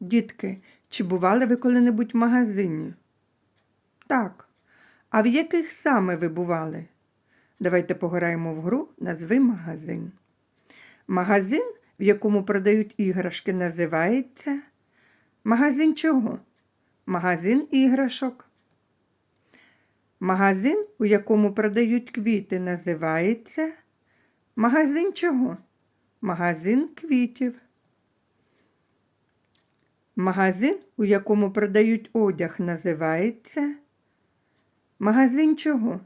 Дітки, чи бували ви коли-небудь в магазині? Так. А в яких саме ви бували? Давайте пограємо в гру Назви магазин. Магазин, в якому продають іграшки, називається Магазин чого? Магазин іграшок. Магазин, у якому продають квіти, називається Магазин чого? Магазин квітів. Магазин, у якому продають одяг, називається Магазин чого?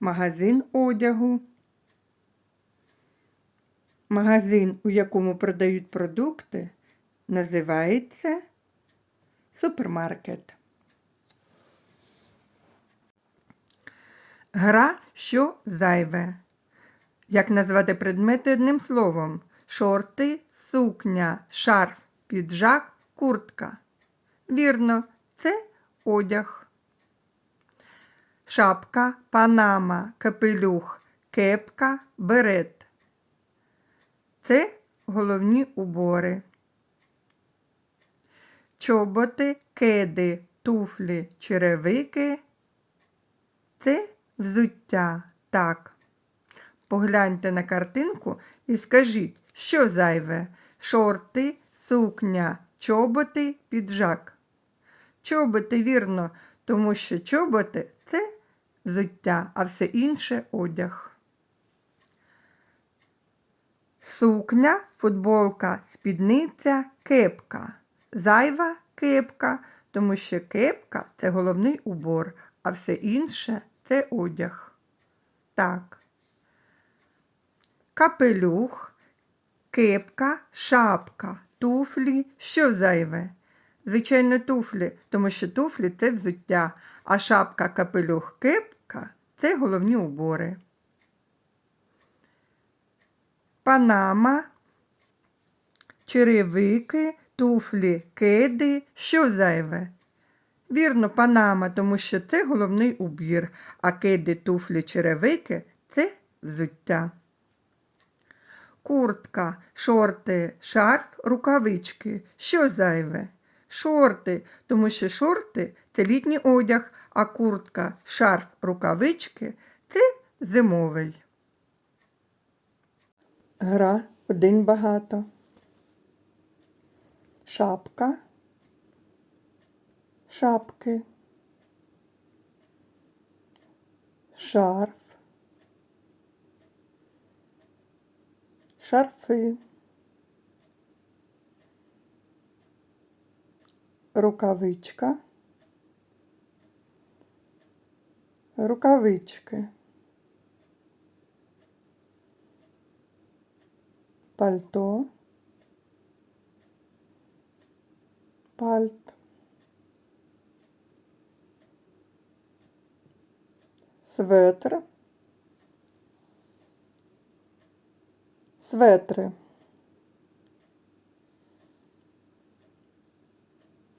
Магазин одягу. Магазин, у якому продають продукти, називається супермаркет. Гра що зайве. Як назвати предмети одним словом? Шорти, сукня, шарф, піджак, куртка. Вірно, це одяг. Шапка, панама, капелюх, кепка, берет. Це головні убори. Чоботи, кеди, туфлі, черевики. Це взуття. Так. Погляньте на картинку і скажіть, що зайве? Шорти, сукня, чоботи, піджак. Чоботи, вірно, тому що чоботи це взуття, а все інше одяг. Сукня, футболка, спідниця, кепка. Зайва кепка, тому що кепка це головний убор, а все інше це одяг. Так. Капелюх, кепка, шапка, туфлі. Що зайве? Звичайно, туфлі, тому що туфлі це взуття, а шапка, капелюх, кепка це головні убори. Панама, черевики, туфлі, кеди. Що зайве? Вірно, панама, тому що це головний убір, а кеди, туфлі, черевики це взуття. Куртка, шорти, шарф, рукавички. Що зайве? Шорти, тому що шорти це літній одяг, а куртка, шарф, рукавички це зимовий. Гра один багато. Шапка. Шапки. Шарф. Шарфи. Рукавичка. Рукавички. Пальто. Пальт. Светр. Светри.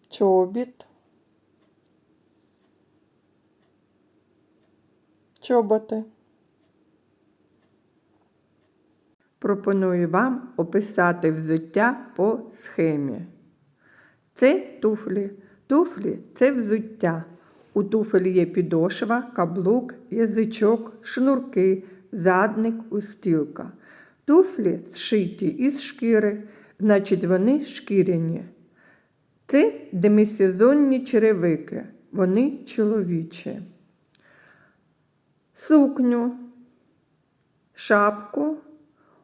Чобіт. Чоботи. Пропоную вам описати взуття по схемі. Це туфлі. Туфлі це взуття. У туфель є підошва, каблук, язичок, шнурки, задник, устілка. Туфлі зшиті із шкіри, значить вони шкіряні. Це демісезонні черевики, вони чоловічі. Сукню, шапку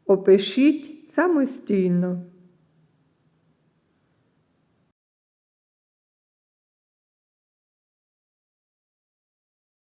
опишіть самостійно.